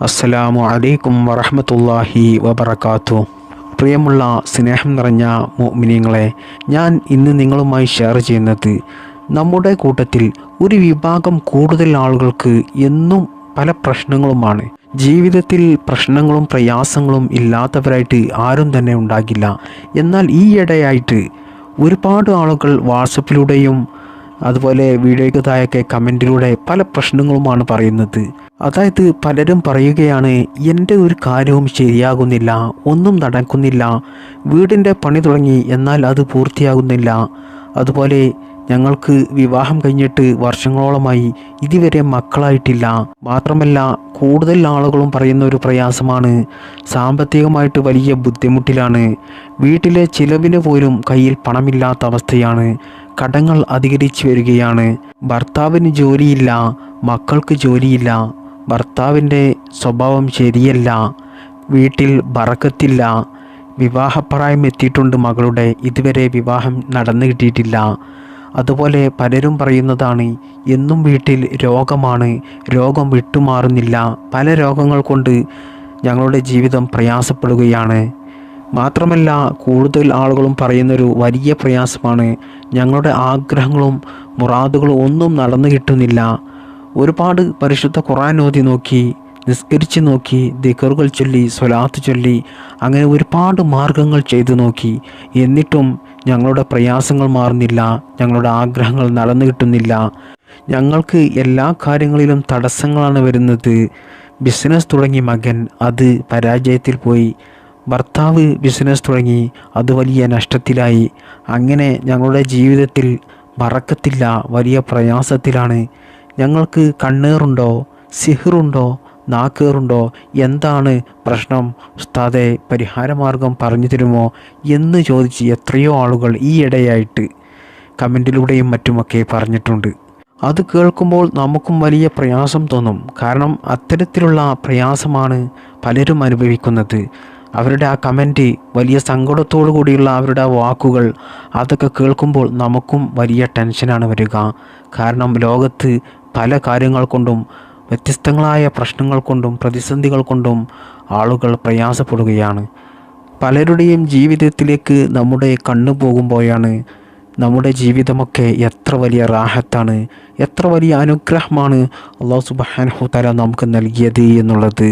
അസ്സലാമു അലൈക്കും വറഹമത്തല്ലാഹി വബർക്കാത്തു പ്രിയമുള്ള സ്നേഹം നിറഞ്ഞ മോമിനിയങ്ങളെ ഞാൻ ഇന്ന് നിങ്ങളുമായി ഷെയർ ചെയ്യുന്നത് നമ്മുടെ കൂട്ടത്തിൽ ഒരു വിഭാഗം കൂടുതൽ ആളുകൾക്ക് എന്നും പല പ്രശ്നങ്ങളുമാണ്. ജീവിതത്തിൽ പ്രശ്നങ്ങളും പ്രയാസങ്ങളും ഇല്ലാത്തവരായിട്ട് ആരും തന്നെ ഉണ്ടാകില്ല. എന്നാൽ ഈയിടെയായിട്ട് ഒരുപാട് ആളുകൾ വാട്സപ്പിലൂടെയും അതുപോലെ വീഡിയോയ്ക്ക് താഴെയൊക്കെ കമന്റിലൂടെ പല പ്രശ്നങ്ങളുമാണ് പറയുന്നത്. അതായത് പലരും പറയുകയാണ് എന്റെ ഒരു കാര്യവും ശരിയാകുന്നില്ല ഒന്നും നടക്കുന്നില്ല വീടിന്റെ പണി തുടങ്ങി എന്നാൽ അത് പൂർത്തിയാകുന്നില്ല. അതുപോലെ ഞങ്ങൾക്ക് വിവാഹം കഴിഞ്ഞിട്ട് വർഷങ്ങളോളമായി ഇതുവരെ മക്കളായിട്ടില്ല. മാത്രമല്ല കൂടുതൽ ആളുകളും പറയുന്ന ഒരു പ്രയാസമാണ്. സാമ്പത്തികമായിട്ട് വലിയ ബുദ്ധിമുട്ടിലാണ്. വീട്ടിലെ ചിലവിന് പോലും കയ്യിൽ പണമില്ലാത്ത അവസ്ഥയാണ്. കടങ്ങൾ അധികരിച്ചു വരികയാണ്. ഭർത്താവിന് ജോലിയില്ല മക്കൾക്ക് ജോലിയില്ല ഭർത്താവിന്റെ സ്വഭാവം ശരിയല്ല വീട്ടിൽ ബറക്കത്തില്ല വിവാഹപ്രായം എത്തിയിട്ടുണ്ട് മകളുടെ ഇതുവരെ വിവാഹം നടന്നു കിട്ടിയിട്ടില്ല. അതുപോലെ പലരും പറയുന്നതാണ് എന്നും വീട്ടിൽ രോഗമാണ് രോഗം വിട്ടുമാറുന്നില്ല. പല രോഗങ്ങൾ കൊണ്ട് ഞങ്ങളുടെ ജീവിതം പ്രയാസപ്പെടുകയാണ്. മാത്രമല്ല കൂടുതൽ ആളുകളും പറയുന്നൊരു വലിയ പ്രയാസമാണ് ഞങ്ങളുടെ ആഗ്രഹങ്ങളും മുറാദുകളും ഒന്നും നടന്നു കിട്ടുന്നില്ല. ഒരുപാട് പരിശുദ്ധ ഖുറാൻ ഓതി നോക്കി നിസ്കരിച്ച് നോക്കി ദിക്കറുകൾ ചൊല്ലി സ്വലാത്ത് ചൊല്ലി അങ്ങനെ ഒരുപാട് മാർഗങ്ങൾ ചെയ്തു നോക്കി. എന്നിട്ടും ഞങ്ങളുടെ പ്രയാസങ്ങൾ മാറുന്നില്ല ഞങ്ങളുടെ ആഗ്രഹങ്ങൾ നടന്നു കിട്ടുന്നില്ല. ഞങ്ങൾക്ക് എല്ലാ കാര്യങ്ങളിലും തടസ്സങ്ങളാണ് വരുന്നത്. ബിസിനസ് തുടങ്ങി മകൻ അത് പരാജയത്തിൽ പോയി. ഭർത്താവ് ബിസിനസ് തുടങ്ങി. അത് വലിയ നഷ്ടത്തിലായി. അങ്ങനെ ഞങ്ങളുടെ ജീവിതത്തിൽ മറക്കത്തില്ല വലിയ പ്രയാസത്തിലാണ്. ഞങ്ങൾക്ക് കണ്ണേറുണ്ടോ? സിഹിറുണ്ടോ? നാക്കേറുണ്ടോ? എന്താണ് പ്രശ്നം? ഉസ്താദെ പരിഹാരമാർഗം പറഞ്ഞു തരുമോ എന്ന് ചോദിച്ച് എത്രയോ ആളുകൾ ഈ ഇടയായിട്ട് കമന്റിലൂടെയും മറ്റുമൊക്കെ പറഞ്ഞിട്ടുണ്ട്. അത് കേൾക്കുമ്പോൾ നമുക്കും വലിയ പ്രയാസം തോന്നും. കാരണം അത്തരത്തിലുള്ള പ്രയാസമാണ് പലരും അനുഭവിക്കുന്നത്. അവരുടെ ആ കമന്റ് വലിയ സങ്കടത്തോടു കൂടിയുള്ള അവരുടെ ആ വാക്കുകൾ അതൊക്കെ കേൾക്കുമ്പോൾ നമുക്കും വലിയ ടെൻഷനാണ് വരിക. കാരണം ലോകത്ത് പല കാര്യങ്ങൾ കൊണ്ടും വ്യത്യസ്തങ്ങളായ പ്രശ്നങ്ങൾ കൊണ്ടും പ്രതിസന്ധികൾ കൊണ്ടും ആളുകൾ പ്രയാസപ്പെടുകയാണ്. പലരുടെയും ജീവിതത്തിലേക്ക് നമ്മുടെ കണ്ണു പോകുമ്പോഴാണ് നമ്മുടെ ജീവിതമൊക്കെ എത്ര വലിയ റാഹത്താണ് എത്ര വലിയ അനുഗ്രഹമാണ് അള്ളാഹു സുബാൻഹു തല നമുക്ക് നൽകിയത് എന്നുള്ളത്.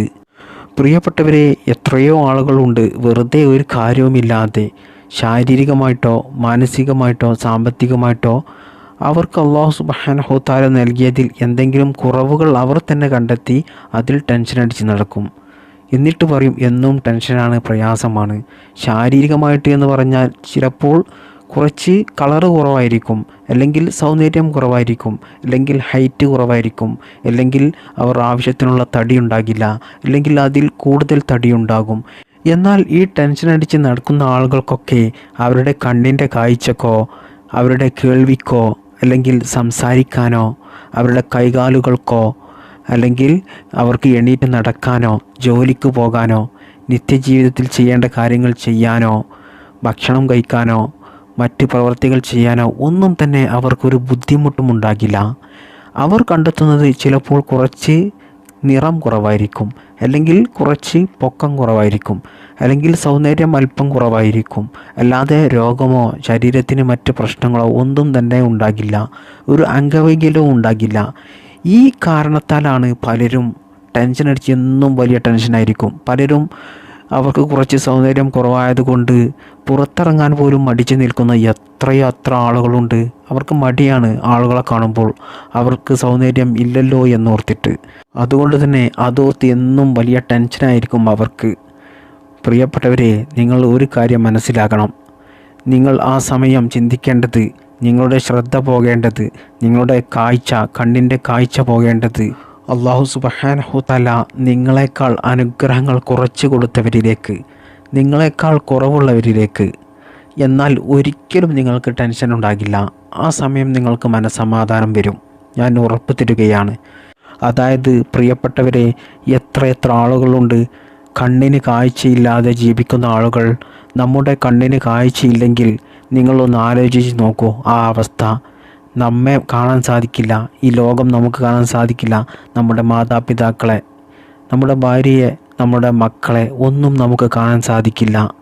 പ്രിയപ്പെട്ടവരെ എത്രയോ ആളുകളുണ്ട് വെറുതെ ഒരു കാര്യവുമില്ലാതെ ശാരീരികമായിട്ടോ മാനസികമായിട്ടോ സാമ്പത്തികമായിട്ടോ അവർക്ക് അള്ളാഹു സുബാനഹു താല നൽകിയതിൽ എന്തെങ്കിലും കുറവുകൾ അവർ തന്നെ കണ്ടെത്തി അതിൽ ടെൻഷൻ അടിച്ച് നടക്കും. എന്നിട്ട് പറയും എന്നും ടെൻഷനാണ് പ്രയാസമാണ്. ശാരീരികമായിട്ട് എന്ന് പറഞ്ഞാൽ ചിലപ്പോൾ കുറച്ച് കളറ് കുറവായിരിക്കും. അല്ലെങ്കിൽ സൗന്ദര്യം കുറവായിരിക്കും. അല്ലെങ്കിൽ ഹൈറ്റ് കുറവായിരിക്കും. അല്ലെങ്കിൽ അവർ ആവശ്യത്തിനുള്ള തടി ഉണ്ടാകില്ല. അല്ലെങ്കിൽ അതിൽ കൂടുതൽ തടി ഉണ്ടാകും. എന്നാൽ ഈ ടെൻഷൻ അടിച്ച് നടക്കുന്ന ആളുകൾക്കൊക്കെ അവരുടെ കണ്ണിന്റെ കാഴ്ചക്കോ അവരുടെ കേൾവിക്കോ അല്ലെങ്കിൽ സംസാരിക്കാനോ അവരുടെ കൈകാലുകൾക്കോ അല്ലെങ്കിൽ അവർക്ക് എണീറ്റ് നടക്കാനോ ജോലിക്ക് പോകാനോ നിത്യജീവിതത്തിൽ ചെയ്യേണ്ട കാര്യങ്ങൾ ചെയ്യാനോ ഭക്ഷണം കഴിക്കാനോ മറ്റ് പ്രവർത്തികൾ ചെയ്യാനോ ഒന്നും തന്നെ അവർക്കൊരു ബുദ്ധിമുട്ടും ഉണ്ടാകില്ല. അവർ കണ്ടെത്തുന്നത് ചിലപ്പോൾ കുറച്ച് നിറം കുറവായിരിക്കും അല്ലെങ്കിൽ കുറച്ച് പൊക്കം കുറവായിരിക്കും അല്ലെങ്കിൽ സൗന്ദര്യം അല്പം കുറവായിരിക്കും. അല്ലാതെ രോഗമോ ശരീരത്തിന് മറ്റ് പ്രശ്നങ്ങളോ ഒന്നും തന്നെ ഉണ്ടാകില്ല ഒരു അംഗവൈകല്യവും ഉണ്ടാകില്ല. ഈ കാരണത്താലാണ് പലരും ടെൻഷൻ അടിച്ച് എന്നും വലിയ ടെൻഷനായിരിക്കും. പലരും അവർക്ക് കുറച്ച് സൗന്ദര്യം കുറവായതുകൊണ്ട് പുറത്തിറങ്ങാൻ പോലും മടിച്ചു നിൽക്കുന്ന എത്രയോ അത്ര ആളുകളുണ്ട്. അവർക്ക് മടിയാണ് ആളുകളെ കാണുമ്പോൾ. അവർക്ക് സൗന്ദര്യം ഇല്ലല്ലോ എന്നോർത്തിട്ട്. അതുകൊണ്ട് തന്നെ അതോർത്ത് എന്നും വലിയ ടെൻഷനായിരിക്കും അവർക്ക്. പ്രിയപ്പെട്ടവരെ നിങ്ങൾ ഒരു കാര്യം മനസ്സിലാക്കണം. നിങ്ങൾ ആ സമയം ചിന്തിക്കേണ്ടത് നിങ്ങളുടെ ശ്രദ്ധ പോകേണ്ടത് നിങ്ങളുടെ കാഴ്ച കണ്ണിന്റെ കാഴ്ച പോകേണ്ടത് അള്ളാഹു സുബഹാനഹു തല നിങ്ങളെക്കാൾ അനുഗ്രഹങ്ങൾ കുറച്ചു കൊടുത്തവരിലേക്ക് നിങ്ങളെക്കാൾ കുറവുള്ളവരിലേക്ക്. എന്നാൽ ഒരിക്കലും നിങ്ങൾക്ക് ടെൻഷൻ ഉണ്ടാകില്ല. ആ സമയം നിങ്ങൾക്ക് മനസമാധാനം വരും. ഞാൻ ഉറപ്പ് തരികയാണ് അതായത് പ്രിയപ്പെട്ടവരെ എത്ര എത്ര ആളുകളുണ്ട്. കണ്ണിന് കാഴ്ചയില്ലാതെ ജീവിക്കുന്ന ആളുകൾ. നമ്മുടെ കണ്ണിന് കാഴ്ചയില്ലെങ്കിൽ നിങ്ങളൊന്ന് ആലോചിച്ച് നോക്കൂ ആ അവസ്ഥ. നമ്മെ കാണാൻ സാധിക്കില്ല. ഈ ലോകം നമുക്ക് കാണാൻ സാധിക്കില്ല. നമ്മുടെ മാതാപിതാക്കളെ നമ്മുടെ ഭാര്യയെ നമ്മുടെ മക്കളെ ഒന്നും നമുക്ക് കാണാൻ സാധിക്കില്ല.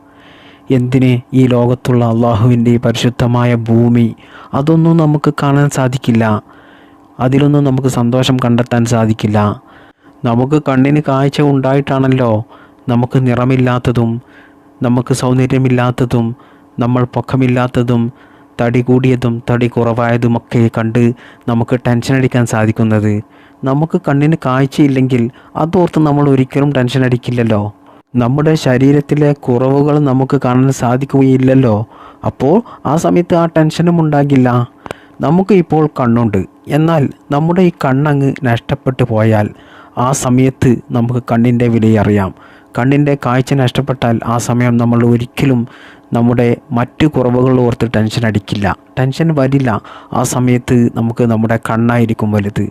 എന്തിന് ഈ ലോകത്തുള്ള അള്ളാഹുവിന്റെ പരിശുദ്ധമായ ഭൂമി? അതൊന്നും നമുക്ക് കാണാൻ സാധിക്കില്ല. അതിലൊന്നും നമുക്ക് സന്തോഷം കണ്ടെത്താൻ സാധിക്കില്ല. നമുക്ക് കണ്ണിന് കാഴ്ച ഉണ്ടായിട്ടാണല്ലോ നമുക്ക് നിറമില്ലാത്തതും നമുക്ക് സൗന്ദര്യമില്ലാത്തതും നമ്മൾ പൊക്കമില്ലാത്തതും തടി കൂടിയതും തടി കുറവായതുമൊക്കെ കണ്ട് നമുക്ക് ടെൻഷൻ അടിക്കാൻ സാധിക്കുന്നത്. നമുക്ക് കണ്ണിന് കാഴ്ചയില്ലെങ്കിൽ അതോർത്ത് നമ്മൾ ഒരിക്കലും ടെൻഷൻ അടിക്കില്ലല്ലോ. നമ്മുടെ ശരീരത്തിലെ കുറവുകൾ നമുക്ക് കാണാൻ സാധിക്കുകയില്ലല്ലോ. അപ്പോൾ ആ സമയത്ത് ആ ടെൻഷനും ഉണ്ടാകില്ല. നമുക്ക് ഇപ്പോൾ കണ്ണുണ്ട്. എന്നാൽ നമ്മുടെ ഈ കണ്ണങ്ങ് നഷ്ടപ്പെട്ടു പോയാൽ ആ സമയത്ത് നമുക്ക് കണ്ണിന്റെ വിലയറിയാം. കണ്ണിന്റെ കാഴ്ച നഷ്ടപ്പെട്ടാൽ ആ സമയം നമ്മൾ ഒരിക്കലും നമ്മുടെ മറ്റു കുറവുകൾ ഓർത്ത് ടെൻഷൻ അടിക്കില്ല. ടെൻഷൻ വരില്ല. ആ സമയത്ത് നമുക്ക് നമ്മുടെ കണ്ണായിരിക്കും വലുത്.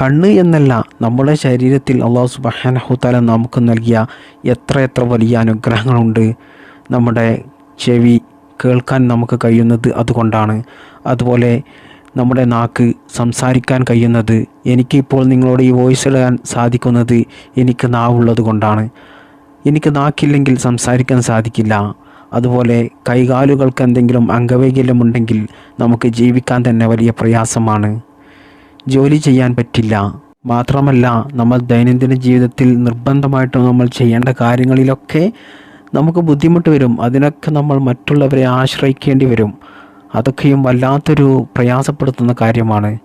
കണ്ണ് എന്നല്ല നമ്മുടെ ശരീരത്തിൽ അള്ളാഹു സുബാനഹുത്താല നമുക്ക് നൽകിയ എത്ര എത്ര വലിയ അനുഗ്രഹങ്ങളുണ്ട്. നമ്മുടെ ചെവി കേൾക്കാൻ നമുക്ക് കഴിയുന്നത് അതുകൊണ്ടാണ്. അതുപോലെ നമ്മുടെ നാക്ക് സംസാരിക്കാൻ കഴിയുന്നത്. എനിക്കിപ്പോൾ നിങ്ങളോട് ഈ വോയിസ് ഇടാൻ സാധിക്കുന്നത് എനിക്ക് നാവുള്ളത് കൊണ്ടാണ്. എനിക്ക് നാക്കില്ലെങ്കിൽ സംസാരിക്കാൻ സാധിക്കില്ല. അതുപോലെ കൈകാലുകൾക്ക് എന്തെങ്കിലും അംഗവൈകല്യം ഉണ്ടെങ്കിൽ നമുക്ക് ജീവിക്കാൻ തന്നെ വലിയ പ്രയാസമാണ്. ജോലി ചെയ്യാൻ പറ്റില്ല. മാത്രമല്ല നമ്മൾ ദൈനംദിന ജീവിതത്തിൽ നിർബന്ധമായിട്ട് നമ്മൾ ചെയ്യേണ്ട കാര്യങ്ങളിലൊക്കെ നമുക്ക് ബുദ്ധിമുട്ട് വരും. അതിനൊക്കെ നമ്മൾ മറ്റുള്ളവരെ ആശ്രയിക്കേണ്ടി വരും. അതൊക്കെയും വല്ലാത്തൊരു പ്രയാസപ്പെടുത്തുന്ന കാര്യമാണ്.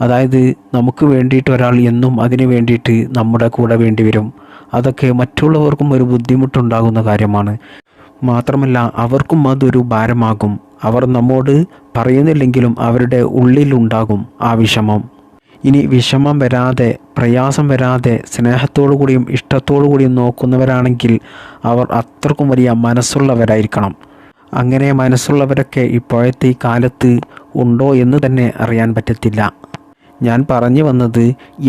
അതായത് നമുക്ക് വേണ്ടിയിട്ട് ഒരാൾ എന്നും അതിനു വേണ്ടിയിട്ട് നമ്മുടെ കൂടെ വേണ്ടി വരും. അതൊക്കെ മറ്റുള്ളവർക്കും ഒരു ബുദ്ധിമുട്ടുണ്ടാകുന്ന കാര്യമാണ്. മാത്രമല്ല അവർക്കും അതൊരു ഭാരമാകും. അവർ നമ്മോട് പറയുന്നില്ലെങ്കിലും അവരുടെ ഉള്ളിലുണ്ടാകും ആ വിഷമം. ഇനി വിഷമം വരാതെ പ്രയാസം വരാതെ സ്നേഹത്തോടു കൂടിയും ഇഷ്ടത്തോടു കൂടിയും നോക്കുന്നവരാണെങ്കിൽ അവർ അത്രക്കും വലിയ മനസ്സുള്ളവരായിരിക്കണം. അങ്ങനെ മനസ്സുള്ളവരൊക്കെ ഇപ്പോഴത്തെ ഈ കാലത്ത് ഉണ്ടോ എന്ന് തന്നെ അറിയാൻ പറ്റത്തില്ല. ഞാൻ പറഞ്ഞു വന്നത്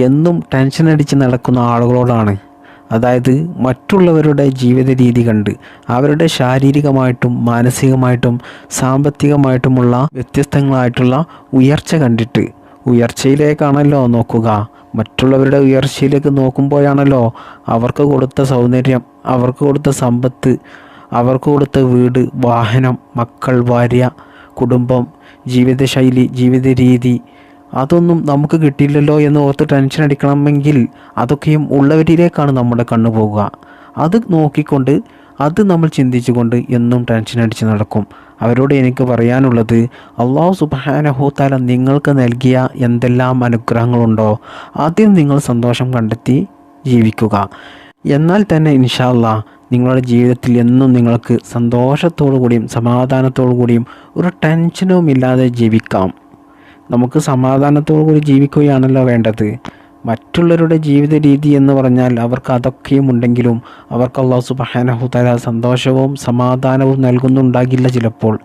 എന്നും ടെൻഷൻ അടിച്ച് നടക്കുന്ന ആളുകളോടാണ്. അതായത് മറ്റുള്ളവരുടെ ജീവിത രീതി കണ്ട് അവരുടെ ശാരീരികമായിട്ടും മാനസികമായിട്ടും സാമ്പത്തികമായിട്ടുമുള്ള വ്യത്യസ്തങ്ങളായിട്ടുള്ള ഉയർച്ച കണ്ടിട്ട് ഉയർച്ചയിലേക്കാണല്ലോ നോക്കുക. മറ്റുള്ളവരുടെ ഉയർച്ചയിലേക്ക് നോക്കുമ്പോഴാണല്ലോ അവർക്ക് കൊടുത്ത സൗന്ദര്യം അവർക്ക് കൊടുത്ത സമ്പത്ത് അവർക്ക് കൊടുത്ത വീട് വാഹനം മക്കൾ ഭാര്യ കുടുംബം ജീവിതശൈലി ജീവിത രീതി അതൊന്നും നമുക്ക് കിട്ടിയില്ലല്ലോ എന്ന് ഓർത്ത് ടെൻഷൻ അടിക്കണമെങ്കിൽ അതൊക്കെയും ഉള്ളവരിലേക്കാണ് നമ്മുടെ കണ്ണു പോകുക അത് നോക്കിക്കൊണ്ട് അത് നമ്മൾ ചിന്തിച്ചുകൊണ്ട് എന്നും ടെൻഷൻ അടിച്ച് നടക്കും. അവരോട് എനിക്ക് പറയാനുള്ളത് അള്ളാഹു സുബാനഹൂത്താല നിങ്ങൾക്ക് നൽകിയ എന്തെല്ലാം അനുഗ്രഹങ്ങളുണ്ടോ ആദ്യം നിങ്ങൾ സന്തോഷം കണ്ടെത്തി ജീവിക്കുക. എന്നാൽ തന്നെ ഇൻഷാല്ല നിങ്ങളുടെ ജീവിതത്തിൽ എന്നും നിങ്ങൾക്ക് സന്തോഷത്തോടു കൂടിയും സമാധാനത്തോടു കൂടിയും ഒരു ടെൻഷനും ഇല്ലാതെ ജീവിക്കാം. നമുക്ക് സമാധാനത്തോടു കൂടി ജീവിക്കുകയാണല്ലോ വേണ്ടത്. മറ്റുള്ളവരുടെ ജീവിത രീതി എന്ന് പറഞ്ഞാൽ അവർക്ക് അതൊക്കെയും ഉണ്ടെങ്കിലും അവർക്ക് അള്ളാഹു സുബാനഹുതല സന്തോഷവും സമാധാനവും നൽകുന്നുണ്ടാകില്ല ചിലപ്പോൾ.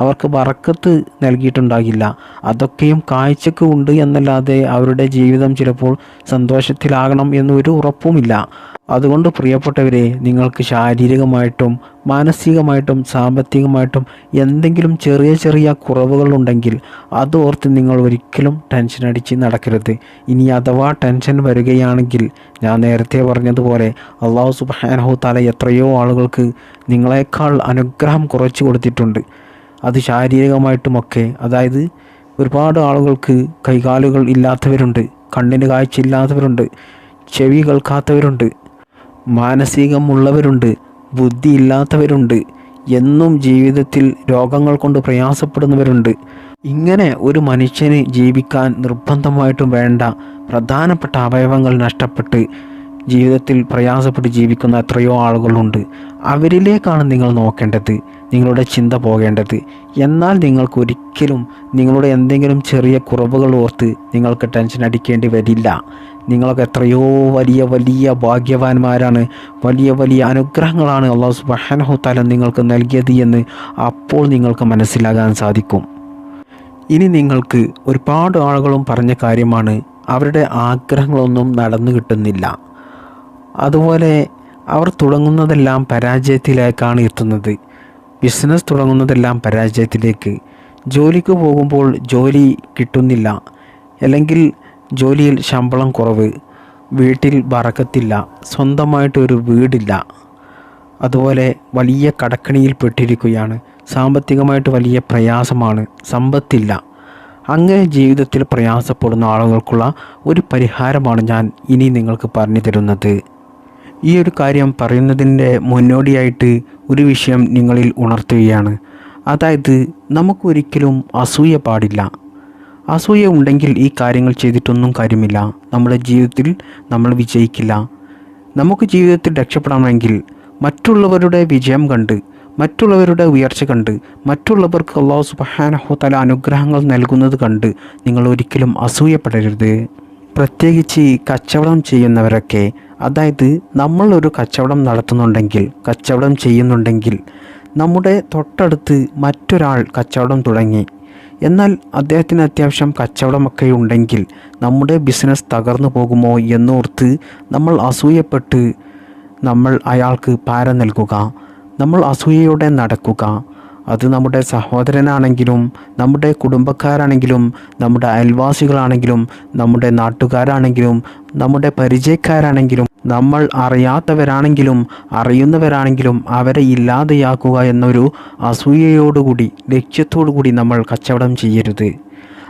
അവർക്ക് വറക്കത്ത് നൽകിയിട്ടുണ്ടാകില്ല. അതൊക്കെയും കാഴ്ചക്ക് ഉണ്ട് എന്നല്ലാതെ അവരുടെ ജീവിതം ചിലപ്പോൾ സന്തോഷത്തിലാകണം എന്നൊരു ഉറപ്പുമില്ല. അതുകൊണ്ട് പ്രിയപ്പെട്ടവരെ നിങ്ങൾക്ക് ശാരീരികമായിട്ടും മാനസികമായിട്ടും സാമ്പത്തികമായിട്ടും എന്തെങ്കിലും ചെറിയ ചെറിയ കുറവുകളുണ്ടെങ്കിൽ അതോർത്ത് നിങ്ങൾ ഒരിക്കലും ടെൻഷൻ അടിച്ച് നടക്കരുത്. ഇനി അഥവാ ടെൻഷൻ വരികയാണെങ്കിൽ ഞാൻ നേരത്തെ പറഞ്ഞതുപോലെ അള്ളാഹു സുബാനഹു താല എത്രയോ ആളുകൾക്ക് നിങ്ങളെക്കാൾ അനുഗ്രഹം കുറച്ച് കൊടുത്തിട്ടുണ്ട്. അത് ശാരീരികമായിട്ടുമൊക്കെ അതായത് ഒരുപാട് ആളുകൾക്ക് കൈകാലുകൾ ഇല്ലാത്തവരുണ്ട് കണ്ണിന് കാഴ്ച ഇല്ലാത്തവരുണ്ട് ചെവി കേൾക്കാത്തവരുണ്ട് മാനസികമുള്ളവരുണ്ട് ബുദ്ധി ഇല്ലാത്തവരുണ്ട് എന്നും ജീവിതത്തിൽ രോഗങ്ങൾ കൊണ്ട് പ്രയാസപ്പെടുന്നവരുണ്ട്. ഇങ്ങനെ ഒരു മനുഷ്യന് ജീവിക്കാൻ നിർബന്ധമായിട്ടും വേണ്ട പ്രധാനപ്പെട്ട അവയവങ്ങൾ നഷ്ടപ്പെട്ട് ജീവിതത്തിൽ പ്രയാസപ്പെട്ട് ജീവിക്കുന്ന എത്രയോ ആളുകളുണ്ട്. അവരിലേക്കാണ് നിങ്ങൾ നോക്കേണ്ടത്. നിങ്ങളുടെ ചിന്ത പോകേണ്ടത്. എന്നാൽ നിങ്ങൾക്ക് ഒരിക്കലും നിങ്ങളുടെ എന്തെങ്കിലും ചെറിയ കുറവുകൾ ഓർത്ത് നിങ്ങൾക്ക് ടെൻഷൻ അടിക്കേണ്ടി വരില്ല. നിങ്ങളൊക്കെ എത്രയോ വലിയ വലിയ ഭാഗ്യവാന്മാരാണ്. വലിയ വലിയ അനുഗ്രഹങ്ങളാണ് അള്ളാഹു സുബാനഹു താല നിങ്ങൾക്ക് നൽകിയത് എന്ന് അപ്പോൾ നിങ്ങൾക്ക് മനസ്സിലാകാൻ സാധിക്കും. ഇനി നിങ്ങൾക്ക് ഒരുപാട് ആളുകളും പറഞ്ഞ കാര്യമാണ് അവരുടെ ആഗ്രഹങ്ങളൊന്നും നടന്നു കിട്ടുന്നില്ല. അതുപോലെ അവർ തുടങ്ങുന്നതെല്ലാം പരാജയത്തിലേക്കാണ് എത്തുന്നത്. ബിസിനസ് തുടങ്ങുന്നതെല്ലാം പരാജയത്തിലേക്ക്. ജോലിക്ക് പോകുമ്പോൾ ജോലി കിട്ടുന്നില്ല. അല്ലെങ്കിൽ ജോലിയിൽ ശമ്പളം കുറവ്. വീട്ടിൽ വറക്കത്തില്ല. സ്വന്തമായിട്ടൊരു വീടില്ല. അതുപോലെ വലിയ കടക്കണിയിൽ പെട്ടിരിക്കുകയാണ്. സാമ്പത്തികമായിട്ട് വലിയ പ്രയാസമാണ്. സമ്പത്തില്ല. അങ്ങനെ ജീവിതത്തിൽ പ്രയാസപ്പെടുന്ന ആളുകൾക്കുള്ള ഒരു പരിഹാരമാണ് ഞാൻ ഇനി നിങ്ങൾക്ക് പറഞ്ഞു തരുന്നത്. ഈ ഒരു കാര്യം പറയുന്നതിന്റെ മുന്നോടിയായിട്ട് ഒരു വിഷയം നിങ്ങളിൽ ഉണർത്തുകയാണ്. അതായത് നമുക്കൊരിക്കലും അസൂയ പാടില്ല. അസൂയ ഉണ്ടെങ്കിൽ ഈ കാര്യങ്ങൾ ചെയ്തിട്ടൊന്നും കാര്യമില്ല. നമ്മുടെ ജീവിതത്തിൽ നമ്മൾ വിജയിക്കില്ല. നമുക്ക് ജീവിതത്തിൽ രക്ഷപ്പെടണമെങ്കിൽ മറ്റുള്ളവരുടെ വിജയം കണ്ട് മറ്റുള്ളവരുടെ ഉയർച്ച കണ്ട് മറ്റുള്ളവർക്ക് അള്ളാഹു സുബഹാനഹു തല അനുഗ്രഹങ്ങൾ നൽകുന്നത് കണ്ട് നിങ്ങൾ ഒരിക്കലും അസൂയപ്പെടരുത്. പ്രത്യേകിച്ച് കച്ചവടം ചെയ്യുന്നവരൊക്കെ അതായത് നമ്മൾ ഒരു കച്ചവടം നടത്തുന്നുണ്ടെങ്കിൽ കച്ചവടം ചെയ്യുന്നുണ്ടെങ്കിൽ നമ്മുടെ തൊട്ടടുത്ത് മറ്റൊരാൾ കച്ചവടം തുടങ്ങി. എന്നാൽ അദ്ദേഹത്തിന് അത്യാവശ്യം കച്ചവടമൊക്കെ ഉണ്ടെങ്കിൽ നമ്മുടെ ബിസിനസ് തകർന്നു പോകുമോ എന്നോർത്ത് നമ്മൾ അസൂയപ്പെട്ട് നമ്മൾ അയാൾക്ക് പാര നൽകുക നമ്മൾ അസൂയയോടെ നടക്കുക. അത് നമ്മുടെ സഹോദരനാണെങ്കിലും നമ്മുടെ കുടുംബക്കാരാണെങ്കിലും നമ്മുടെ അയൽവാസികളാണെങ്കിലും നമ്മുടെ നാട്ടുകാരാണെങ്കിലും നമ്മുടെ പരിചയക്കാരാണെങ്കിലും നമ്മൾ അറിയാത്തവരാണെങ്കിലും അറിയുന്നവരാണെങ്കിലും അവരെ ഇല്ലാതെയാക്കുക എന്നൊരു അസൂയയോടുകൂടി ലക്ഷ്യത്തോടു കൂടി നമ്മൾ കച്ചവടം ചെയ്യരുത്.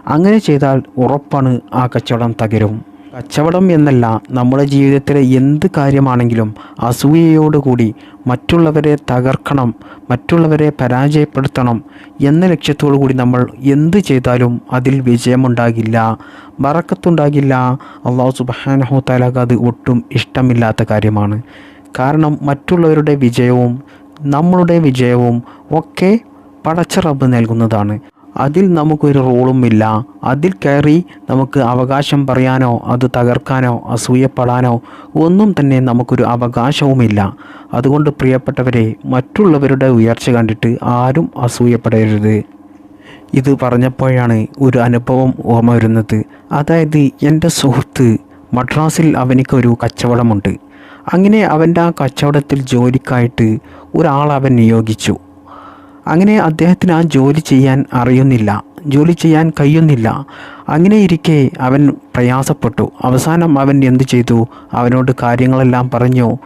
അങ്ങനെ ചെയ്താൽ ഉറപ്പാണ് ആ കച്ചവടം തകരും. കച്ചവടം എന്നല്ല നമ്മുടെ ജീവിതത്തിലെ എന്ത് കാര്യമാണെങ്കിലും അസൂയയോടുകൂടി മറ്റുള്ളവരെ തകർക്കണം മറ്റുള്ളവരെ പരാജയപ്പെടുത്തണം എന്ന ലക്ഷ്യത്തോടു കൂടി നമ്മൾ എന്ത് ചെയ്താലും അതിൽ വിജയമുണ്ടാകില്ല ബറക്കത്തുണ്ടാകില്ല അള്ളാഹു സുബാനഹു താലാക്ക് അത് ഒട്ടും ഇഷ്ടമില്ലാത്ത കാര്യമാണ്. കാരണം മറ്റുള്ളവരുടെ വിജയവും നമ്മളുടെ വിജയവും ഒക്കെ പടച്ച റബ്ബ് നൽകുന്നതാണ്. അതിൽ നമുക്കൊരു റോളും ഇല്ല. അതിൽ കയറി നമുക്ക് അവകാശം പറയാനോ അത് തകർക്കാനോ അസൂയപ്പെടാനോ ഒന്നും തന്നെ നമുക്കൊരു അവകാശവുമില്ല. അതുകൊണ്ട് പ്രിയപ്പെട്ടവരെ മറ്റുള്ളവരുടെ ഉയർച്ച കണ്ടിട്ട് ആരും അസൂയപ്പെടരുത്. ഇത് പറഞ്ഞപ്പോഴാണ് ഒരു അനുഭവം ഓർമ്മ വരുന്നത്. അതായത് എന്റെ സുഹൃത്ത് മദ്രാസിൽ അവനിക്കൊരു കച്ചവടമുണ്ട്. അങ്ങനെ അവന്റെ ആ കച്ചവടത്തിൽ ജോലിക്കായിട്ട് ഒരാൾ അവൻ നിയോഗിച്ചു. അങ്ങനെ അദ്ദേഹത്തിന് ആ ജോലി ചെയ്യാൻ അറിയുന്നില്ല. ജോലി ചെയ്യാൻ കഴിയുന്നില്ല. അങ്ങനെ ഇരിക്കെ അവൻ പ്രയാസപ്പെട്ടു. അവസാനം അവൻ എന്തു ചെയ്തു? അവനോട് കാര്യങ്ങളെല്ലാം പറഞ്ഞു.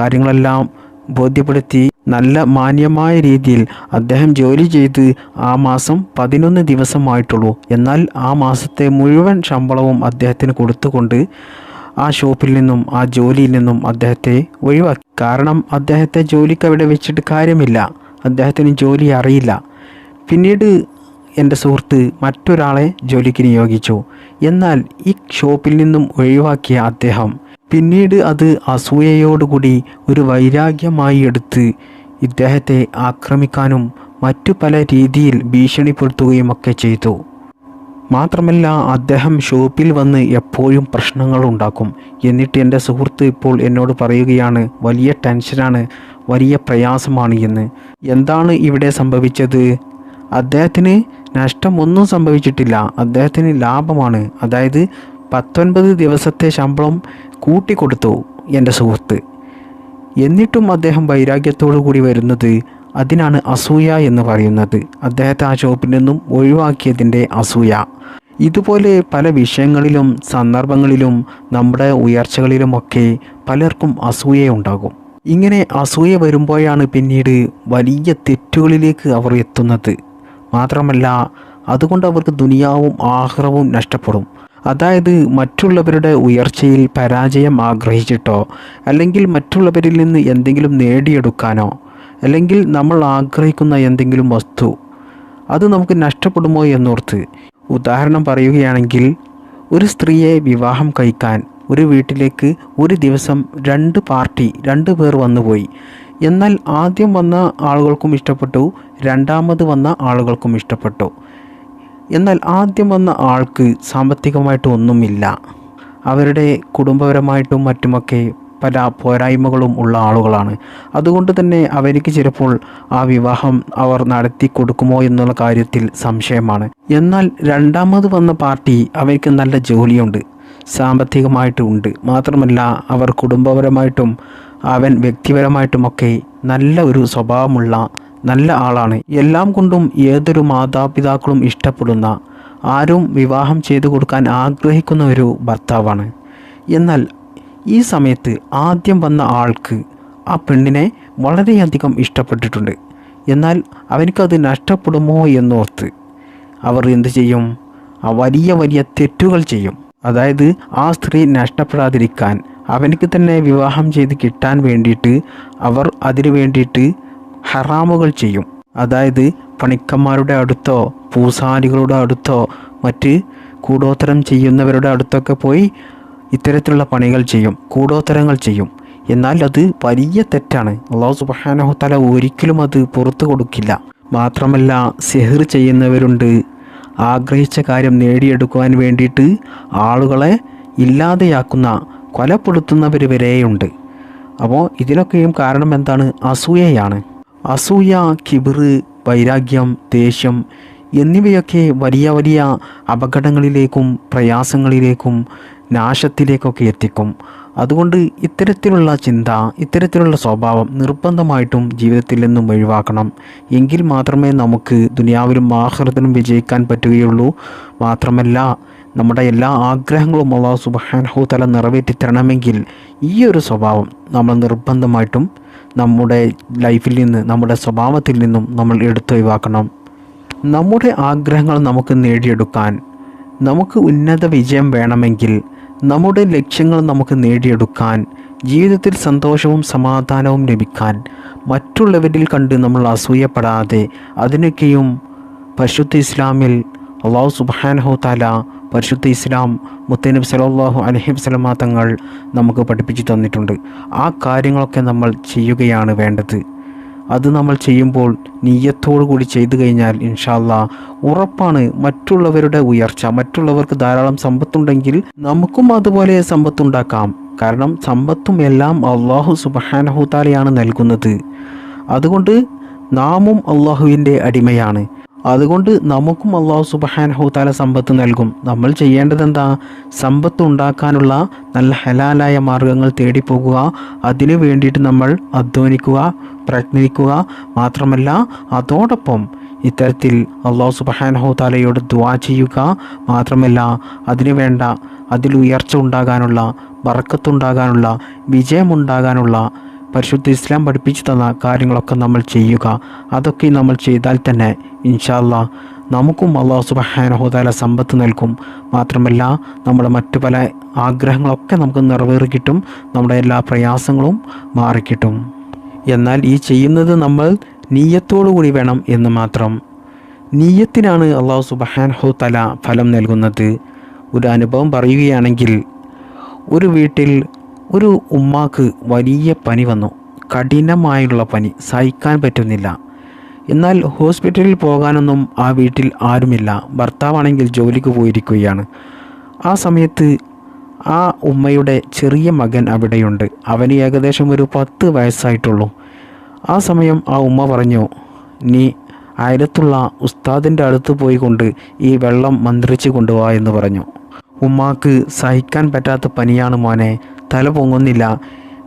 കാര്യങ്ങളെല്ലാം ബോധ്യപ്പെടുത്തി നല്ല മാന്യമായ രീതിയിൽ അദ്ദേഹം ജോലി ചെയ്ത് ആ മാസം പതിനൊന്ന് ദിവസമായിട്ടുള്ളൂ. എന്നാൽ ആ മാസത്തെ മുഴുവൻ ശമ്പളവും അദ്ദേഹത്തിന് കൊടുത്തുകൊണ്ട് ആ ഷോപ്പിൽ നിന്നും ആ ജോലിയിൽ നിന്നും അദ്ദേഹത്തെ ഒഴിവാക്കി. കാരണം അദ്ദേഹത്തെ ജോലിക്ക് അവിടെ വെച്ചിട്ട് കാര്യമില്ല. അദ്ദേഹത്തിന് ജോലി അറിയില്ല. പിന്നീട് എന്റെ സുഹൃത്ത് മറ്റൊരാളെ ജോലിക്ക് നിയോഗിച്ചു. എന്നാൽ ഈ ഷോപ്പിൽ നിന്നും ഒഴിവാക്കിയ അദ്ദേഹം. പിന്നീട് അത് അസൂയയോടുകൂടി ഒരു വൈരാഗ്യമായി എടുത്ത് ഇദ്ദേഹത്തെ ആക്രമിക്കാനും മറ്റു പല രീതിയിൽ ഭീഷണിപ്പെടുത്തുകയും ഒക്കെ ചെയ്തു. മാത്രമല്ല അദ്ദേഹം ഷോപ്പിൽ വന്ന് എപ്പോഴും പ്രശ്നങ്ങൾ ഉണ്ടാക്കും. എന്നിട്ട് എന്റെ സുഹൃത്ത് ഇപ്പോൾ എന്നോട് പറയുകയാണ് വലിയ ടെൻഷനാണ് വലിയ പ്രയാസമാണ് എന്ന്. എന്താണ് ഇവിടെ സംഭവിച്ചത്? അദ്ദേഹത്തിന് നഷ്ടമൊന്നും സംഭവിച്ചിട്ടില്ല. അദ്ദേഹത്തിന് ലാഭമാണ്. അതായത് പത്തൊൻപത് ദിവസത്തെ ശമ്പളം കൂട്ടിക്കൊടുത്തു എന്റെ സുഹൃത്ത്. എന്നിട്ടും അദ്ദേഹം വൈരാഗ്യത്തോടു കൂടി വരുന്നത് അതിനാണ് അസൂയ എന്ന് പറയുന്നത്. അദ്ദേഹത്തെ ആ ഷോപ്പിൽ നിന്നും ഒഴിവാക്കിയതിന്റെ അസൂയ. ഇതുപോലെ പല വിഷയങ്ങളിലും സന്ദർഭങ്ങളിലും നമ്മുടെ ഉയർച്ചകളിലുമൊക്കെ പലർക്കും അസൂയയുണ്ടാകും ഇങ്ങനെ അസൂയ വരുമ്പോഴാണ് പിന്നീട് വലിയ തെറ്റുകളിലേക്ക് അവർ എത്തുന്നത്. മാത്രമല്ല അതുകൊണ്ട് അവർക്ക് ദുനിയാവും ആഹ്റവും നഷ്ടപ്പെടും. അതായത് മറ്റുള്ളവരുടെ ഉയർച്ചയിൽ പരാജയം ആഗ്രഹിച്ചിട്ടോ അല്ലെങ്കിൽ മറ്റുള്ളവരിൽ നിന്ന് എന്തെങ്കിലും നേടിയെടുക്കാനോ അല്ലെങ്കിൽ നമ്മൾ ആഗ്രഹിക്കുന്ന എന്തെങ്കിലും വസ്തു അത് നമുക്ക് നഷ്ടപ്പെടുമോ എന്നോർത്ത് ഉദാഹരണം പറയുകയാണെങ്കിൽ ഒരു സ്ത്രീയെ വിവാഹം കഴിക്കാൻ ഒരു വീട്ടിലേക്ക് ഒരു ദിവസം രണ്ട് പാർട്ടി രണ്ട് പേർ വന്നുപോയി. എന്നാൽ ആദ്യം വന്ന ആളുകൾക്കും ഇഷ്ടപ്പെട്ടു രണ്ടാമത് വന്ന ആളുകൾക്കും ഇഷ്ടപ്പെട്ടു. എന്നാൽ ആദ്യം വന്ന ആൾക്ക് സാമ്പത്തികമായിട്ട് ഒന്നുമില്ല. അവരുടെ കുടുംബപരമായിട്ടും മറ്റുമൊക്കെ പല പോരായ്മകളും ഉള്ള ആളുകളാണ്. അതുകൊണ്ട് തന്നെ അവർക്ക് ചിലപ്പോൾ ആ വിവാഹം അവർ നടത്തി കൊടുക്കുമോ എന്നുള്ള കാര്യത്തിൽ സംശയമാണ്. എന്നാൽ രണ്ടാമത് വന്ന പാർട്ടി അവർക്ക് നല്ല ജോലിയുണ്ട്. സാമ്പത്തികമായിട്ടും ഉണ്ട് മാത്രമല്ല അവർ കുടുംബപരമായിട്ടും അവൻ വ്യക്തിപരമായിട്ടുമൊക്കെ നല്ല ഒരു സ്വഭാവമുള്ള നല്ല ആളാണ്. എല്ലാം കൊണ്ടും ഏതൊരു മാതാപിതാക്കളും ഇഷ്ടപ്പെടുന്ന ആരും വിവാഹം ചെയ്തു കൊടുക്കാൻ ആഗ്രഹിക്കുന്ന ഒരു ഭർത്താവാണ്. എന്നാൽ ഈ സമയത്ത് ആദ്യം വന്ന ആൾക്ക് ആ പെണ്ണിനെ വളരെയധികം ഇഷ്ടപ്പെട്ടിട്ടുണ്ട്. എന്നാൽ അവനിക്കത് നഷ്ടപ്പെടുമോ എന്നോർത്ത് അവർ എന്തു ചെയ്യും? വലിയ വലിയ തെറ്റുകൾ ചെയ്യും. അതായത് ആ സ്ത്രീ നഷ്ടപ്പെടാതിരിക്കാൻ അവനിക്ക് തന്നെ വിവാഹം ചെയ്ത് കിട്ടാൻ വേണ്ടിയിട്ട് അവർ അതിനു വേണ്ടിയിട്ട് ഹറാമുകൾ ചെയ്യും. അതായത് പണിക്കന്മാരുടെ അടുത്തോ പൂസാരികളുടെ അടുത്തോ മറ്റ് കൂടോത്തരം ചെയ്യുന്നവരുടെ അടുത്തൊക്കെ പോയി ഇത്തരത്തിലുള്ള പണികൾ ചെയ്യും കൂടോത്തരങ്ങൾ ചെയ്യും. എന്നാൽ അത് വലിയ തെറ്റാണ്. അള്ളാഹു സുബാനഹു തല ഒരിക്കലും അത് പുറത്തു കൊടുക്കില്ല. മാത്രമല്ല സെഹിർ ചെയ്യുന്നവരുണ്ട് ആഗ്രഹിച്ച കാര്യം നേടിയെടുക്കുവാൻ വേണ്ടിയിട്ട് ആളുകളെ ഇല്ലാതെയാക്കുന്ന കൊലപ്പെടുത്തുന്നവർ വരെയുണ്ട്. അപ്പോൾ ഇതിനൊക്കെയും കാരണം എന്താണ്? അസൂയയാണ്. അസൂയ കിബിറ് വൈരാഗ്യം ദേഷ്യം എന്നിവയൊക്കെ വലിയ വലിയ അപകടങ്ങളിലേക്കും പ്രയാസങ്ങളിലേക്കും നാശത്തിലേക്കൊക്കെ എത്തിക്കും. അതുകൊണ്ട് ഇത്തരത്തിലുള്ള ചിന്ത ഇത്തരത്തിലുള്ള സ്വഭാവം നിർബന്ധമായിട്ടും ജീവിതത്തിൽ നിന്നും ഒഴിവാക്കണം. എങ്കിൽ മാത്രമേ നമുക്ക് ദുനിയാവിലും ആഹൃതനും വിജയിക്കാൻ പറ്റുകയുള്ളൂ. മാത്രമല്ല നമ്മുടെ എല്ലാ ആഗ്രഹങ്ങളും അള്ളാഹു സുബാനഹു തല നിറവേറ്റി തരണമെങ്കിൽ ഈ ഒരു സ്വഭാവം നമ്മൾ നിർബന്ധമായിട്ടും നമ്മുടെ ലൈഫിൽ നിന്ന് നമ്മുടെ സ്വഭാവത്തിൽ നിന്നും നമ്മൾ എടുത്തൊഴിവാക്കണം നമ്മുടെ ആഗ്രഹങ്ങൾ നമുക്ക് നേടിയെടുക്കാൻ നമുക്ക് ഉന്നത വിജയം വേണമെങ്കിൽ നമ്മുടെ ലക്ഷ്യങ്ങൾ നമുക്ക് നേടിയെടുക്കാൻ ജീവിതത്തിൽ സന്തോഷവും സമാധാനവും ലഭിക്കാൻ മറ്റുള്ളവരിൽ കണ്ട് നമ്മൾ അസൂയപ്പെടാതെ അതിനൊക്കെയും പരിശുദ്ധ ഇസ്ലാമിൽ അള്ളാഹു സുബാനഹു താല പരിശുദ്ധ ഇസ്ലാം മുത്തനബ് സലാഹു അലഹിബ് വസ്ലമാ തങ്ങൾ നമുക്ക് പഠിപ്പിച്ചു തന്നിട്ടുണ്ട്. ആ കാര്യങ്ങളൊക്കെ നമ്മൾ ചെയ്യുകയാണ് വേണ്ടത്. അത് നമ്മൾ ചെയ്യുമ്പോൾ നീയത്തോടു കൂടി ചെയ്തു കഴിഞ്ഞാൽ ഇൻഷാല്ല ഉറപ്പാണ് മറ്റുള്ളവരുടെ ഉയർച്ച. മറ്റുള്ളവർക്ക് ധാരാളം സമ്പത്തുണ്ടെങ്കിൽ നമുക്കും അതുപോലെ സമ്പത്തുണ്ടാക്കാം. കാരണം സമ്പത്തും എല്ലാം അള്ളാഹു സുബഹാനഹുതാലയാണ് നൽകുന്നത്. അതുകൊണ്ട് നാമും അള്ളാഹുവിന്റെ അടിമയാണ്. അതുകൊണ്ട് നമുക്കും അള്ളാഹു സുബഹാനഹുത്താല സമ്പത്ത് നൽകും. നമ്മൾ ചെയ്യേണ്ടത് എന്താ സമ്പത്ത് ഉണ്ടാക്കാനുള്ള നല്ല ഹലാലായ മാർഗങ്ങൾ തേടിപ്പോകുക. അതിനു വേണ്ടിയിട്ട് നമ്മൾ അധ്വാനിക്കുക പ്രയത്നിക്കുക മാത്രമല്ല അതോടൊപ്പം ഇത്തരത്തിൽ അള്ളാഹു സുബഹാനഹു താലയോട് ദ്വാ ചെയ്യുക മാത്രമല്ല അതിനു വേണ്ട അതിൽ ഉയർച്ച ഉണ്ടാകാനുള്ള വറക്കത്തുണ്ടാകാനുള്ള വിജയമുണ്ടാകാനുള്ള പരിശുദ്ധ ഇസ്ലാം പഠിപ്പിച്ചു തന്ന കാര്യങ്ങളൊക്കെ നമ്മൾ ചെയ്യുക. അതൊക്കെ നമ്മൾ ചെയ്താൽ തന്നെ ഇൻഷാല്ല നമുക്കും അള്ളാഹു സുബഹാനഹുദാല സമ്പത്ത് നൽകും. മാത്രമല്ല നമ്മുടെ മറ്റു പല ആഗ്രഹങ്ങളൊക്കെ നമുക്ക് നിറവേറി കിട്ടും. നമ്മുടെ എല്ലാ പ്രയാസങ്ങളും മാറിക്കിട്ടും എന്നാൽ ഈ ചെയ്യുന്നത് നമ്മൾ നീയത്തോടു കൂടി വേണം എന്ന് മാത്രം. നീയത്തിനാണ് അള്ളാഹു സുബഹാനഹു തല ഫലം നൽകുന്നത്. ഒരു അനുഭവം പറയുകയാണെങ്കിൽ ഒരു വീട്ടിൽ ഒരു ഉമ്മാക്ക് വലിയ പനി വന്നു. കഠിനമായുള്ള പനി. സഹിക്കാൻ പറ്റുന്നില്ല. എന്നാൽ ഹോസ്പിറ്റലിൽ പോകാനൊന്നും ആ വീട്ടിൽ ആരുമില്ല. ഭർത്താവാണെങ്കിൽ ജോലിക്ക് പോയിരിക്കുകയാണ്. ആ സമയത്ത് ആ ഉമ്മയുടെ ചെറിയ മകൻ അവിടെയുണ്ട്. അവന് ഏകദേശം ഒരു പത്ത് വയസ്സായിട്ടുള്ളൂ. ആ സമയം ആ ഉമ്മ പറഞ്ഞു നീ അയലത്തുള്ള ഉസ്താദിന്റെ അടുത്ത് പോയി കൊണ്ട് ഈ വെള്ളം മന്ത്രിച്ച് കൊണ്ടുപോവാ എന്ന് പറഞ്ഞു. ഉമ്മാക്ക് സഹിക്കാൻ പറ്റാത്ത പനിയാണ് മോനെ. തല പൊങ്ങുന്നില്ല.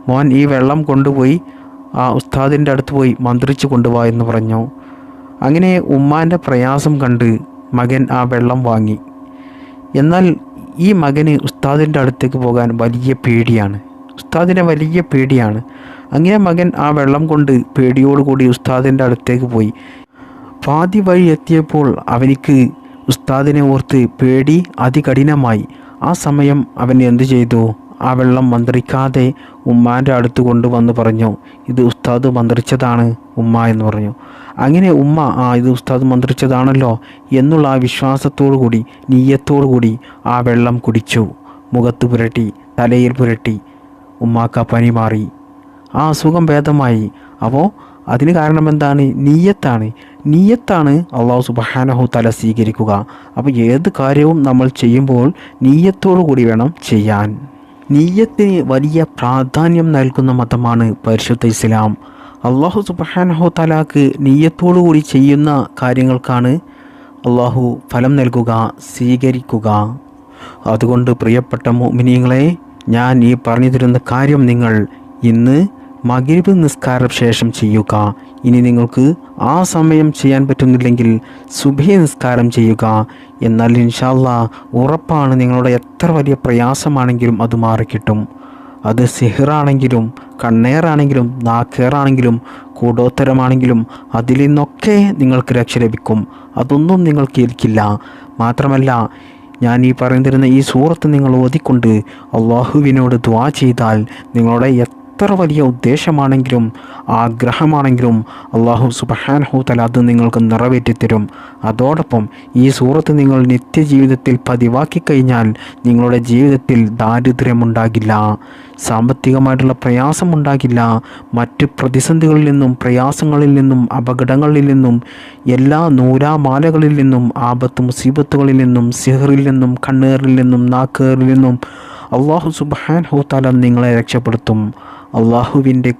മോൻ ഈ വെള്ളം കൊണ്ടുപോയി ആ ഉസ്താദിന്റെ അടുത്ത് പോയി മന്ത്രിച്ച് കൊണ്ടുപോവാ എന്ന് പറഞ്ഞു. അങ്ങനെ ഉമ്മാന്റെ പ്രയാസം കണ്ട് മകൻ ആ വെള്ളം വാങ്ങി. എന്നാൽ ഈ മകന് ഉസ്താദിന്റെ അടുത്തേക്ക് പോകാൻ വലിയ പേടിയാണ്. ഉസ്താദിനെ വലിയ പേടിയാണ്. അങ്ങനെ മകൻ ആ വെള്ളം കൊണ്ട് പേടിയോടുകൂടി ഉസ്താദിന്റെ അടുത്തേക്ക് പോയി. പാതി വഴി എത്തിയപ്പോൾ അവനിക്ക് ഉസ്താദിനെ ഓർത്ത് പേടി അതികഠിനമായി. ആ സമയം അവൻ എന്തു ചെയ്തു? ആ വെള്ളം മന്ത്രിക്കാതെ ഉമ്മാന്റെ അടുത്ത് കൊണ്ടുവന്ന് പറഞ്ഞു ഇത് ഉസ്താദ് മന്ത്രിച്ചതാണ് ഉമ്മ എന്ന് പറഞ്ഞു. അങ്ങനെ ഉമ്മ ആ ഇത് ഉസ്താദ് മന്ത്രിച്ചതാണല്ലോ എന്നുള്ള ആ വിശ്വാസത്തോടു കൂടി നീയത്തോടു കൂടി ആ വെള്ളം കുടിച്ചു. മുഖത്ത് പുരട്ടി തലയിൽ പുരട്ടി ഉമ്മാക്ക പനി മാറി. ആ അസുഖം ഭേദമായി. അപ്പോൾ അതിന് കാരണം എന്താണ്? നീയത്താണ്. നീയത്താണ് അള്ളാഹു സുബഹാനഹു തല സ്വീകരിക്കുക. അപ്പോൾ ഏത് കാര്യവും നമ്മൾ ചെയ്യുമ്പോൾ നീയത്തോടു കൂടി വേണം ചെയ്യാൻ. നീയത്തിന് വലിയ പ്രാധാന്യം നൽകുന്ന മതമാണ് പരിശുദ്ധ ഇസ്ലാം. അള്ളാഹു സുബഹാനഹു തലാക്ക് നീയത്തോടു കൂടി ചെയ്യുന്ന കാര്യങ്ങൾക്കാണ് അള്ളാഹു ഫലം നൽകുക സ്വീകരിക്കുക. അതുകൊണ്ട് പ്രിയപ്പെട്ട മോമിനിയങ്ങളെ ഞാൻ ഈ പറഞ്ഞു തരുന്ന കാര്യം നിങ്ങൾ ഇന്ന് മകിരിബ് നിസ്കാരം ശേഷം ചെയ്യുക. ഇനി നിങ്ങൾക്ക് ആ സമയം ചെയ്യാൻ പറ്റുന്നില്ലെങ്കിൽ സുബഹി നിസ്കാരം ചെയ്യുക. എന്നാൽ ഇൻഷാല്ല ഉറപ്പാണ് നിങ്ങളുടെ എത്ര വലിയ പ്രയാസമാണെങ്കിലും അത് മാറിക്കിട്ടും. അത് സിഹിറാണെങ്കിലും കണ്ണേറാണെങ്കിലും നാക്കേറാണെങ്കിലും കൂടോത്തരമാണെങ്കിലും അതിൽ നിന്നൊക്കെ നിങ്ങൾക്ക് രക്ഷ ലഭിക്കും. അതൊന്നും നിങ്ങൾക്ക് ഏൽക്കില്ല. മാത്രമല്ല ഞാൻ ഈ പറയുന്നിരുന്ന ഈ സൂറത്ത് നിങ്ങൾ ഓതിക്കൊണ്ട് അള്ളാഹുവിനോട് ദ്വാ ചെയ്താൽ നിങ്ങളുടെ എത്ര വലിയ ഉദ്ദേശമാണെങ്കിലും ആഗ്രഹമാണെങ്കിലും അള്ളാഹു സുബഹാൻഹൂത്തല അത് നിങ്ങൾക്ക് നിറവേറ്റിത്തരും. അതോടൊപ്പം ഈ സൂറത്ത് നിങ്ങൾ നിത്യജീവിതത്തിൽ പതിവാക്കി കഴിഞ്ഞാൽ നിങ്ങളുടെ ജീവിതത്തിൽ ദാരിദ്ര്യമുണ്ടാകില്ല സാമ്പത്തികമായിട്ടുള്ള പ്രയാസമുണ്ടാകില്ല മറ്റ് പ്രതിസന്ധികളിൽ നിന്നും പ്രയാസങ്ങളിൽ നിന്നും അപകടങ്ങളിൽ നിന്നും എല്ലാ നൂരാമാലകളിൽ നിന്നും ആപത്ത് മുസീബത്തുകളിൽ നിന്നും സിഹറിൽ നിന്നും കണ്ണേറിൽ നിന്നും നാക്കേറിൽ നിന്നും അള്ളാഹു സുബാൻ ഹൂത്താല നിങ്ങളെ രക്ഷപ്പെടുത്തും. അള്ളാഹുവിന്റെ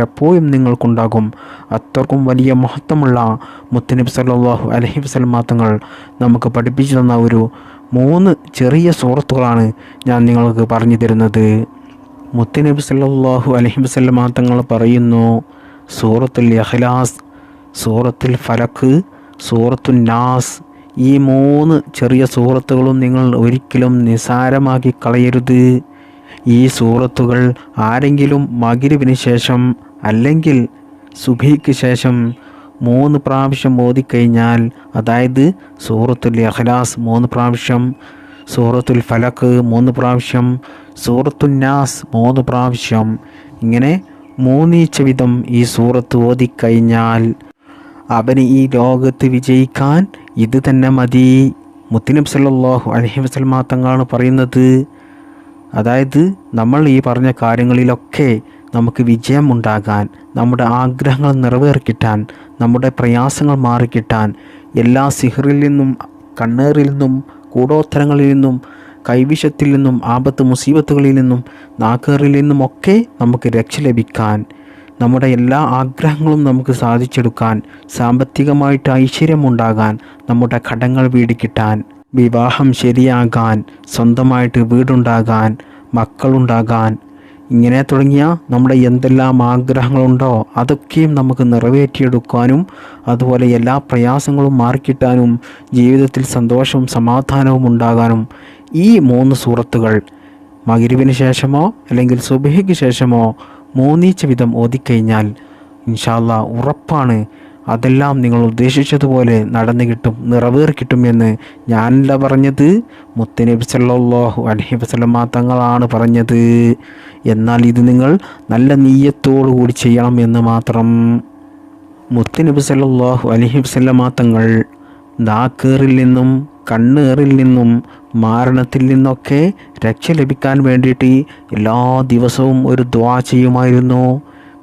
എപ്പോഴും നിങ്ങൾക്കുണ്ടാകും. അത്രക്കും വലിയ മഹത്വമുള്ള മുത്തനബി സല്ലാഹു അലഹി തങ്ങൾ നമുക്ക് പഠിപ്പിച്ചു തന്ന ഒരു മൂന്ന് ചെറിയ സുഹൃത്തുക്കളാണ് ഞാൻ നിങ്ങൾക്ക് പറഞ്ഞു തരുന്നത്. മുത്തനബി സല്ലാഹു അലഹി വസ്ലമാ തങ്ങൾ പറയുന്നു സൂറത്തുൽ ഇഖ്ലാസ് സൂറത്തുൽ ഫലക്ക് സൂറത്തുൽ നാസ് ഈ മൂന്ന് ചെറിയ സൂറത്തുകളും നിങ്ങൾ ഒരിക്കലും നിസാരമാക്കി കളയരുത്. ഈ സൂറത്തുകൾ ആരെങ്കിലും മകിരിവിന് ശേഷം അല്ലെങ്കിൽ സുബിക്ക് ശേഷം മൂന്ന് പ്രാവശ്യം ഓതിക്കഴിഞ്ഞാൽ അതായത് സൂറത്തുൽ അഖ്ലാസ് മൂന്ന് പ്രാവശ്യം സൂറത്തുൽ ഫലക്ക് മൂന്ന് പ്രാവശ്യം സൂറത്തുൽ നാസ് മൂന്ന് പ്രാവശ്യം ഇങ്ങനെ മൂന്നീച്ച വിധം ഈ സൂറത്ത് ഓതിക്കഴിഞ്ഞാൽ അവന് ഈ ലോകത്ത് വിജയിക്കാൻ ഇത് തന്നെ മതി. മുത്തിനബ് സല്ലാഹു അലഹി വസ്ലമാ തങ്ങളാണ് പറയുന്നത് അതായത് നമ്മൾ ഈ പറഞ്ഞ കാര്യങ്ങളിലൊക്കെ നമുക്ക് വിജയം ഉണ്ടാകാൻ നമ്മുടെ ആഗ്രഹങ്ങൾ നിറവേറിക്കിട്ടാൻ നമ്മുടെ പ്രയാസങ്ങൾ മാറിക്കിട്ടാൻ എല്ലാ സിഹറിൽ നിന്നും കണ്ണേറിൽ നിന്നും കൂടോത്തരങ്ങളിൽ നിന്നും കൈവിഷത്തിൽ നിന്നും ആപത്ത് മുസീബത്തുകളിൽ നിന്നും നാക്കേറിൽ നിന്നുമൊക്കെ നമുക്ക് രക്ഷ ലഭിക്കാൻ നമ്മുടെ എല്ലാ ആഗ്രഹങ്ങളും നമുക്ക് സാധിച്ചെടുക്കാൻ സാമ്പത്തികമായിട്ട് ഐശ്വര്യമുണ്ടാകാൻ നമ്മുടെ കടങ്ങൾ വീടിക്കിട്ടാൻ വിവാഹം ശരിയാകാൻ സ്വന്തമായിട്ട് വീടുണ്ടാകാൻ മക്കളുണ്ടാകാൻ ഇങ്ങനെ തുടങ്ങിയ നമ്മുടെ എന്തെല്ലാം ആഗ്രഹങ്ങളുണ്ടോ അതൊക്കെയും നമുക്ക് നിറവേറ്റിയെടുക്കാനും അതുപോലെ എല്ലാ പ്രയാസങ്ങളും മാറിക്കിട്ടാനും ജീവിതത്തിൽ സന്തോഷവും സമാധാനവും ഉണ്ടാകാനും ഈ മൂന്ന് സൂറത്തുകൾ മകിരിവിന് ശേഷമോ അല്ലെങ്കിൽ സുബഹയ്ക്ക് ശേഷമോ മൂന്നീച്ച വിധം ഓതിക്കഴിഞ്ഞാൽ ഇൻഷാല്ല ഉറപ്പാണ് അതെല്ലാം നിങ്ങൾ ഉദ്ദേശിച്ചതുപോലെ നടന്നു കിട്ടും നിറവേറി കിട്ടുമെന്ന് ഞാനല്ല പറഞ്ഞത്. മുത്തനബി സല്ലാഹു അലഹി വസ്ലമ തങ്ങളാണ് പറഞ്ഞത്. എന്നാൽ ഇത് നിങ്ങൾ നല്ല നീയത്തോടു കൂടി ചെയ്യണം എന്ന് മാത്രം. മുത്തനബി സല്ലാഹു അലഹി വസ്ലമ തങ്ങൾ നാക്കേറിൽ നിന്നും കണ്ണേറിൽ നിന്നും മാരണത്തിൽ നിന്നൊക്കെ രക്ഷ ലഭിക്കാൻ വേണ്ടിയിട്ട് എല്ലാ ദിവസവും ഒരു ദ്വാ ചെയ്യുമായിരുന്നു.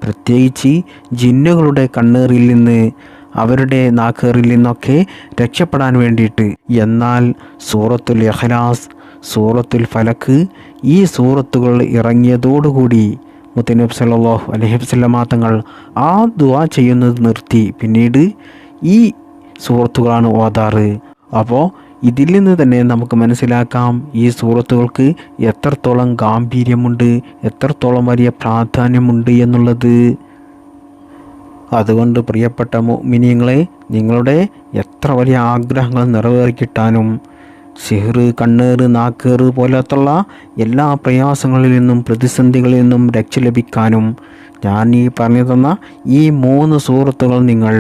പ്രത്യേകിച്ച് ജിന്നുകളുടെ കണ്ണേറിൽ നിന്ന് അവരുടെ നാക്കേറിൽ നിന്നൊക്കെ രക്ഷപ്പെടാൻ വേണ്ടിയിട്ട്. എന്നാൽ സൂറത്തുൽ ഇഖ്ലാസ് സൂറത്തുൽ ഫലക്ക് ഈ സൂറത്തുകൾ ഇറങ്ങിയതോടുകൂടി മുത്തനബ് സല്ലാഹു അലഹിബ്സല്ലാ തങ്ങൾ ആ ദുവാ ചെയ്യുന്നത് നിർത്തി. പിന്നീട് ഈ സൂറത്തുകളാണ് ഓതാറ്. അപ്പോൾ ഇതിൽ നിന്ന് തന്നെ നമുക്ക് മനസ്സിലാക്കാം ഈ സൂറത്തുകൾക്ക് എത്രത്തോളം ഗാംഭീര്യമുണ്ട് എത്രത്തോളം വലിയ പ്രാധാന്യമുണ്ട് എന്നുള്ളത്. അതുകൊണ്ട് പ്രിയപ്പെട്ട മിനിയങ്ങളെ നിങ്ങളുടെ എത്ര വലിയ ആഗ്രഹങ്ങൾ നിറവേറിക്കിട്ടാനും സിഹറ് കണ്ണേറ് നാക്കേറ് പോലത്തുള്ള എല്ലാ പ്രയാസങ്ങളിൽ നിന്നും പ്രതിസന്ധികളിൽ നിന്നും രക്ഷ ലഭിക്കാനും ഞാൻ ഈ പറഞ്ഞു തന്ന ഈ മൂന്ന് സുഹൃത്തുക്കൾ നിങ്ങൾ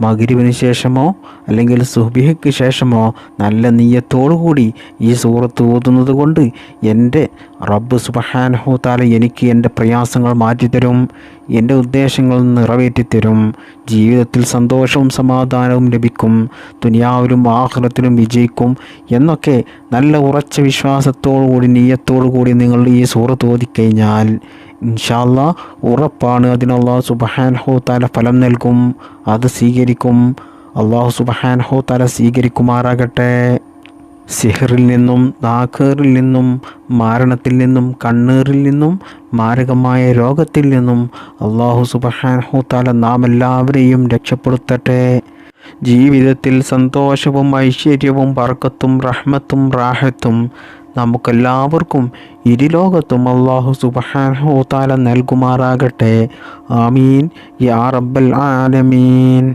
മകരിവിന് ശേഷമോ അല്ലെങ്കിൽ സുബിഹയ്ക്ക് ശേഷമോ നല്ല നീയത്തോടുകൂടി ഈ സൂറത്ത് ഓതുന്നത് കൊണ്ട് എന്റെ റബ്ബ് സുബഹാനഹു താല എനിക്ക് എന്റെ പ്രയാസങ്ങൾ മാറ്റിത്തരും എന്റെ ഉദ്ദേശങ്ങൾ നിറവേറ്റിത്തരും. ജീവിതത്തിൽ സന്തോഷവും സമാധാനവും ലഭിക്കും ദുനിയാവിലും ആഹ്ലത്തിലും വിജയിക്കും എന്നൊക്കെ നല്ല ഉറച്ച വിശ്വാസത്തോടു കൂടി നീയത്തോടു കൂടി നിങ്ങൾ ഈ സൂറത്ത് ഓതിക്കഴിഞ്ഞാൽ ഇൻഷാല്ല ഉറപ്പാണ്. അതിനുള്ള അള്ളാഹു സുബഹാൻ ഹോ താല ഫലം നൽകും അത് സ്വീകരിക്കും. അള്ളാഹു സുബഹാൻ ഹോ താല സ്വീകരിക്കുമാറാകട്ടെ. സിഹറിൽ നിന്നും നാക്കേറിൽ നിന്നും മാരണത്തിൽ നിന്നും കണ്ണീറിൽ നിന്നും മാരകമായ രോഗത്തിൽ നിന്നും അള്ളാഹു സുബഹാൻ താല നാം എല്ലാവരെയും രക്ഷപ്പെടുത്തട്ടെ. ജീവിതത്തിൽ സന്തോഷവും ഐശ്വര്യവും പറക്കത്തും റഹ്മത്തും റാഹത്തും നമുക്കെല്ലാവർക്കും ഇരുലോകത്തും അള്ളാഹു സുബഹാനഹു താല നൽകുമാറാകട്ടെ. ആമീൻ. യാ റബ്ബൽ ആലമീൻ.